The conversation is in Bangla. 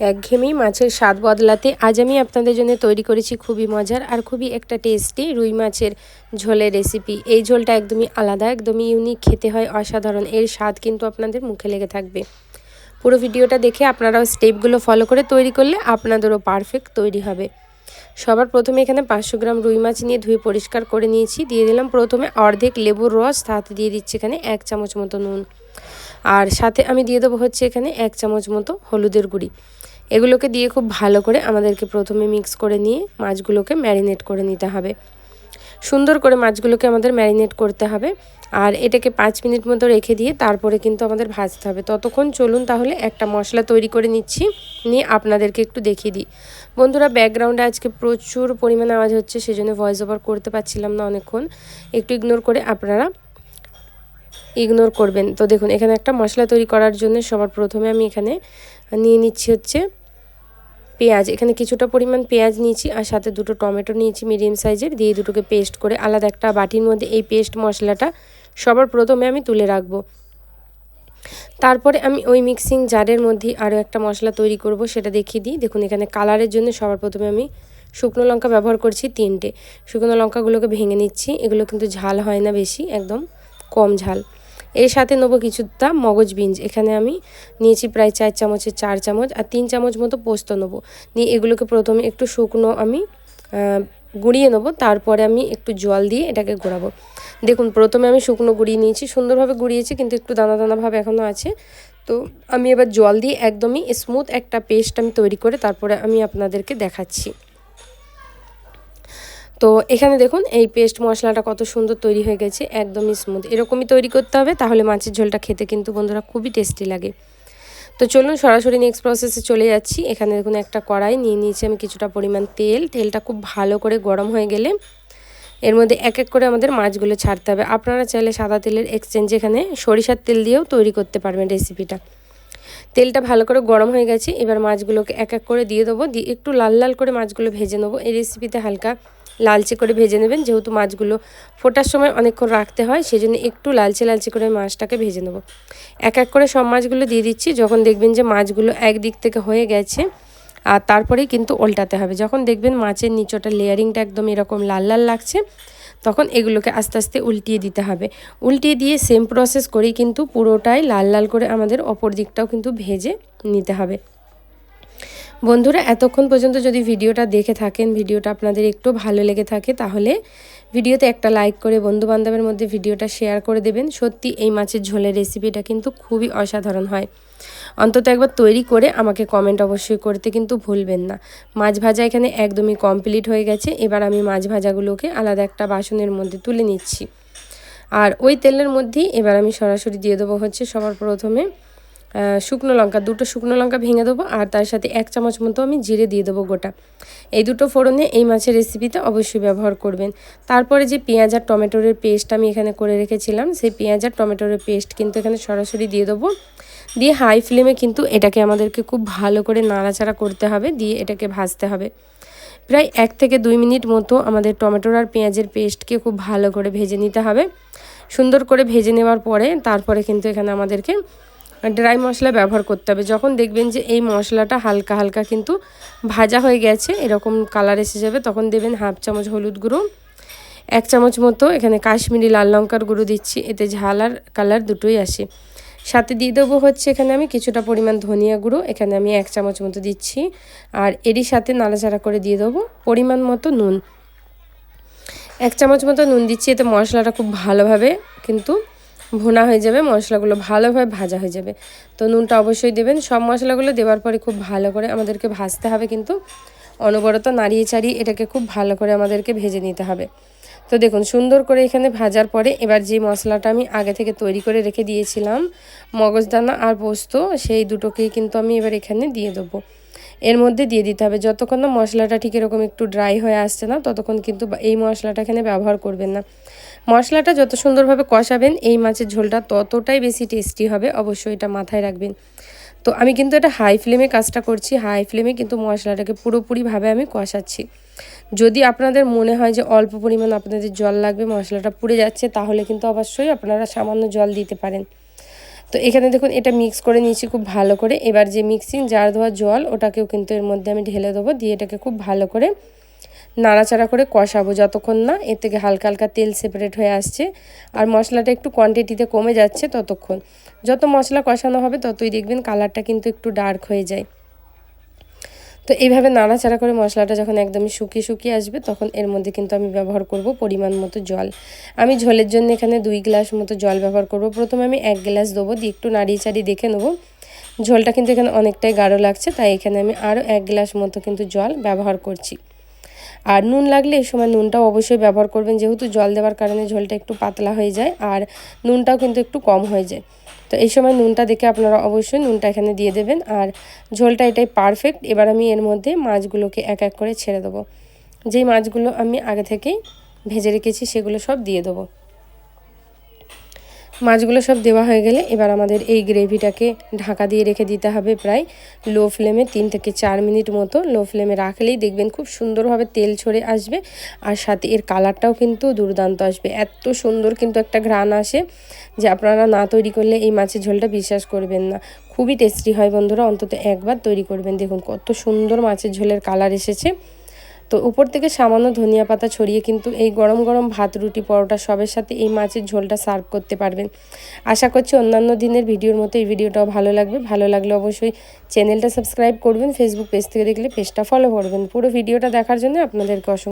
একঘেয়েমি মাছের স্বাদ বদলাতে আজ আমি আপনাদের জন্য তৈরি করেছি খুবই মজার আর খুবই একটা টেস্টি রুই মাছের ঝোলের রেসিপি। এই ঝোলটা একদমই আলাদা, একদমই ইউনিক খেতে হয় অসাধারণ। এর স্বাদ কিন্তু আপনাদের মুখে লেগে থাকবে। পুরো ভিডিওটা দেখে আপনারাও স্টেপগুলো ফলো করে তৈরি করলে আপনাদেরও পারফেক্ট তৈরি হবে। সবার প্রথমে এখানে পাঁচশো গ্রাম রুই মাছ নিয়ে ধুয়ে পরিষ্কার করে নিয়েছি। দিয়ে দিলাম প্রথমে অর্ধেক লেবুর রস, তাতে দিয়ে দিচ্ছি এখানে এক চামচ মতো নুন। আর সাথে আমি দিয়ে দেবো হচ্ছে এখানে এক চামচ মতো হলুদের গুঁড়ি। এগুলোকে দিয়ে খুব ভালো করে আমাদেরকে প্রথমে মিক্স করে নিয়ে মাছগুলোকে ম্যারিনেট করে নিতে হবে। সুন্দর করে মাছগুলোকে আমাদের ম্যারিনেট করতে হবে। আর এটাকে পাঁচ মিনিট মতো রেখে দিয়ে তারপরে কিন্তু আমাদের ভাজতে হবে। ততক্ষণ চলুন তাহলে একটা মশলা তৈরি করে নিচ্ছি। নিয়ে আপনাদেরকে একটু দেখিয়ে দিই। বন্ধুরা ব্যাকগ্রাউন্ডে আজকে প্রচুর পরিমাণে আওয়াজ হচ্ছে, সেজন্য ভয়েস ওভার করতে পারছিলাম না অনেকক্ষণ। একটু ইগনোর করে আপনারা ইগনোর করবেন। তো দেখুন, এখানে একটা মশলা তৈরি করার জন্য সবার প্রথমে আমি এখানে নিয়ে নিচ্ছি হচ্ছে পেঁয়াজ, এখানে কিছুটা পরিমাণ পেঁয়াজ নিয়েছি আর সাথে দুটো টমেটো নিয়েছি মিডিয়াম সাইজের দিয়ে দুটোকে পেস্ট করে আলাদা একটা বাটির মধ্যে এই পেস্ট মশলাটা সবার প্রথমে আমি তুলে রাখব। তারপরে আমি ওই মিক্সিং জারের মধ্যে আরও একটা মশলা তৈরি করব, সেটা দেখিয়ে দিই। দেখুন, এখানে কালারের জন্য সবার প্রথমে আমি শুকনো লঙ্কা ব্যবহার করছি তিনটে। শুকনো লঙ্কাগুলোকে ভেঙে নিচ্ছি, এগুলো কিন্তু ঝাল হয় না বেশি, একদম কম ঝাল। এর সাথে নেব কিছুটা মগজ বিঞ্জ এখানে আমি নিয়েছি প্রায় চার চামচের চার চামচ আর তিন চামচ মতো পোস্ত নেব। নিয়ে এগুলোকে প্রথমে একটু শুকনো আমি গুঁড়িয়ে নেব, তারপরে আমি একটু জল দিয়ে এটাকে গোড়াবো দেখুন, প্রথমে আমি শুকনো গুঁড়িয়ে নিয়েছি, সুন্দরভাবে গুঁড়িয়েছি কিন্তু একটু দানা দানাভাবে এখনও আছে। তো আমি এবার জল দিয়ে একদমই স্মুথ একটা পেস্ট আমি তৈরি করে তারপরে আমি আপনাদেরকে দেখাচ্ছি। তো এখানে দেখুন, এই পেস্ট মশলাটা কত সুন্দর তৈরি হয়ে গেছে, একদমই স্মুথ এরকমই তৈরি করতে হবে, তাহলে মাছের ঝোলটা খেতে কিন্তু বন্ধুরা খুবই টেস্টি লাগে। তো চলুন সরাসরি নেক্সট প্রসেসে চলে যাচ্ছি। এখানে দেখুন একটা কড়াই, নিয়ে নিয়েছি আমি কিছুটা পরিমাণ তেল। তেলটা খুব ভালো করে গরম হয়ে গেলে এর মধ্যে এক এক করে আমাদের মাছগুলো ছাড়তে হবে। আপনারা চাইলে সাদা তেলের এক্সচেঞ্জ এখানে সরিষার তেল দিয়েও তৈরি করতে পারবেন রেসিপিটা তেলটা ভালো করে গরম হয়ে গেছে, এবার মাছগুলোকে এক এক করে দিয়ে দেবো। দিয়ে একটু লাল লাল করে মাছগুলো ভেজে নেব। এই রেসিপিতে হালকা লালচে করে ভেজে নেবেন। যেহেতু মাছগুলো ফোটার সময় অনেকক্ষণ রাখতে হয় সেই জন্য একটু লালচে লালচে করে মাছটাকে ভেজে নেব। এক এক করে সব মাছগুলো দিয়ে দিচ্ছি। যখন দেখবেন যে মাছগুলো একদিক থেকে হয়ে গেছে, আর তারপরেই কিন্তু উল্টাতে হবে। যখন দেখবেন মাছের নিচটা লেয়ারিংটা একদম এরকম লাল লাল লাগছে, তখন এগুলোকে আস্তে আস্তে উল্টিয়ে দিতে হবে। উল্টিয়ে দিয়ে সেম প্রসেস করেই কিন্তু পুরোটাই লাল লাল করে আমাদের অপর দিকটাও কিন্তু ভেজে নিতে হবে। বন্ধুরা, এতক্ষণ পর্যন্ত যদি ভিডিওটা দেখে থাকেন, ভিডিওটা আপনাদের একটু ভালো লেগে থাকে, তাহলে ভিডিওতে একটা লাইক করে বন্ধু বান্ধবের মধ্যে ভিডিওটা শেয়ার করে দেবেন। সত্যি, এই মাছের ঝোলের রেসিপিটা কিন্তু খুবই অসাধারণ হয়। অন্তত একবার তৈরি করে আমাকে কমেন্ট অবশ্যই করতে কিন্তু ভুলবেন না। মাছ ভাজা এখানে একদমই কমপ্লিট হয়ে গেছে। এবার আমি মাছ ভাজাগুলোকে আলাদা একটা বাসনের মধ্যে তুলে নিচ্ছি। আর ওই তেলের মধ্যেই এবার আমি সরাসরি দিয়ে দেবো হচ্ছে সবার প্রথমে শুকনো লঙ্কা, দুটো শুকনো লঙ্কা ভেঙে দেবো আর তার সাথে এক চামচ মতো আমি জিরে দিয়ে দেবো গোটা। এই দুটো ফোড়নে এই মাছের রেসিপিতে অবশ্যই ব্যবহার করবেন। তারপরে যে পেঁয়াজ আর টমেটোরের পেস্ট আমি এখানে করে রেখেছিলাম, সেই পেঁয়াজ আর টমেটোরের পেস্ট কিন্তু এখানে সরাসরি দিয়ে দেবো। দিয়ে হাই ফ্লেমে কিন্তু এটাকে আমাদেরকে খুব ভালো করে নাড়াচাড়া করতে হবে, দিয়ে এটাকে ভাজতে হবে। প্রায় এক থেকে দুই মিনিট মতো আমাদের টমেটোর আর পেঁয়াজের পেস্টকে খুব ভালো করে ভেজে নিতে হবে। সুন্দর করে ভেজে নেওয়ার পরে তারপরে কিন্তু এখানে আমাদেরকে ড্রাই মশলা ব্যবহার করতে হবে। যখন দেখবেন যে এই মশলাটা হালকা হালকা কিন্তু ভাজা হয়ে গেছে, এরকম কালার এসে যাবে, তখন দেবেন হাফ চামচ হলুদ গুঁড়ো, এক চামচ মতো এখানে কাশ্মীরি লাল লঙ্কার গুঁড়ো দিচ্ছি, এতে ঝাল আর কালার দুটোই আসে। সাথে দিয়ে দেবো হচ্ছে এখানে আমি কিছুটা পরিমাণ ধনিয়া গুঁড়ো, এখানে আমি এক চামচ মতো দিচ্ছি, আর এরই সাথে নাড়াচাড়া করে দিয়ে দেবো পরিমাণ মতো নুন। এক চামচ মতো নুন দিচ্ছি, এতে মশলাটা খুব ভালোভাবে কিন্তু ভোনা হয়ে যাবে, মশলাগুলো ভালোভাবে ভাজা হয়ে যাবে। তো নুনটা অবশ্যই দেবেন। সব মশলাগুলো দেওয়ার পরে খুব ভালো করে আমাদেরকে ভাজতে হবে কিন্তু অনবরত নাড়িয়ে চাড়িয়ে এটাকে খুব ভালো করে আমাদেরকে ভেজে নিতে হবে। তো দেখুন, সুন্দর করে এখানে ভাজার পরে এবার যে মশলাটা আমি আগে থেকে তৈরি করে রেখে দিয়েছিলাম, মগজদানা আর পোস্ত, সেই দুটোকেই কিন্তু আমি এবার এখানে দিয়ে দেবো। এর মধ্যে দিয়ে দিতে হবে। যতক্ষণ না মশলাটা ঠিক এরকম একটু ড্রাই হয়ে আসছে না, ততক্ষণ কিন্তু এই মশলাটা এখানে ব্যবহার করবেন না। মশলাটা যত সুন্দরভাবে কষাবেন, এই মাছের ঝোলটা ততটাই বেশি টেস্টি হবে। অবশ্যই এটা মাথায় রাখবেন। তো আমি কিন্তু এটা হাই ফ্লেমে কাজটা করছি। হাই ফ্লেমে কিন্তু মশলাটাকে পুরোপুরিভাবে আমি কষাচ্ছি। যদি আপনাদের মনে হয় যে অল্প পরিমাণ আপনাদের জল লাগবে, মশলাটা পুড়ে যাচ্ছে, তাহলে কিন্তু অবশ্যই আপনারা সামান্য জল দিতে পারেন। তো এখানে দেখুন, এটা মিক্স করে নিয়েছি খুব ভালো করে। এবার যে মিক্সিং জার ধোয়া জল, ওটাকেও কিন্তু এর মধ্যে আমি ঢেলে দেবো, দিয়ে এটাকে খুব ভালো করে নাড়াচাড়া করে কষাবো যতক্ষণ না। এর থেকে হালকা হালকা তেল সেপারেট হয়ে আসছে। আর মশলাটা একটু কোয়ান্টিটিতে কমে যাচ্ছে ততক্ষণ। যত মশলা কষানো হবে, ততই দেখবেন কালারটা কিন্তু একটু ডার্ক হয়ে যায়। তো এইভাবে নাড়াচাড়া করে মশলাটা যখন একদমই শুকিয়ে শুকিয়ে আসবে, তখন এর মধ্যে কিন্তু আমি ব্যবহার করব পরিমাণ মতো জল। আমি ঝোলের জন্য এখানে দুই গ্লাস মতো জল ব্যবহার করব। প্রথমে আমি এক গ্লাস দেবো দিয়ে একটু নাড়িয়ে চাড়িয়ে দেখে নেব। ঝোলটা কিন্তু এখানে অনেকটাই গাঢ় লাগছে, তাই এখানে আমি আরও এক গ্লাস মতো কিন্তু জল ব্যবহার করছি। আর নুন লাগলে এই সময় নুনটাও অবশ্যই ব্যবহার করবেন, যেহেতু জল দেওয়ার কারণে ঝোলটা একটু পাতলা হয়ে যায় আর নুনটাও কিন্তু একটু কম হয়ে যায়। তো এই সময় নুনটা দেখে আপনারা অবশ্যই নুনটা এখানে দিয়ে দেবেন। আর ঝোলটা এটাই পারফেক্ট এবার আমি এর মধ্যে মাছগুলোকে এক এক করে ছেড়ে দেবো। যেই মাছগুলো আমি আগে থেকেই ভেজে রেখেছি, সেগুলো সব দিয়ে দেবো। মাছগুলো সব দেওয়া হয়ে গেলে এবার আমাদের এই গ্রেভিটাকে ঢাকা দিয়ে রেখে দিতে হবে প্রায় লো ফ্লেমে তিন থেকে চার মিনিট মতো। লো ফ্লেমে রাখলেই দেখবেন খুব সুন্দরভাবে তেল ছড়ে আসবে আর সাথে এর কালারটাও কিন্তু দুর্দান্ত আসবে। এত সুন্দর কিন্তু একটা ঘ্রাণ আসে যে আপনারা না তৈরি করলে এই মাছের ঝোলটা বিশ্বাস করবেন না। খুবই টেস্টি হয় বন্ধুরা, অন্তত একবার তৈরি করবেন। দেখুন কত সুন্দর মাছের ঝোলের কালার এসেছে। তো উপর থেকে সামান্য ধনিয়া পাতা ছড়িয়ে কিন্তু এই গরম গরম ভাত, রুটি, পরোটা সবের সাথে এই মাছের ঝোলটা সার্ভ করতে পারবেন। আশা করছি অন্যান্য দিনের ভিডিওর মতো এই ভিডিওটাও ভালো লাগবে। ভালো লাগলে অবশ্যই চ্যানেলটা সাবস্ক্রাইব করবেন ফেসবুক পেজ থেকে দেখলে পেজটা ফলো করবেন। পুরো ভিডিওটা দেখার জন্য আপনাদেরকে অসংখ্য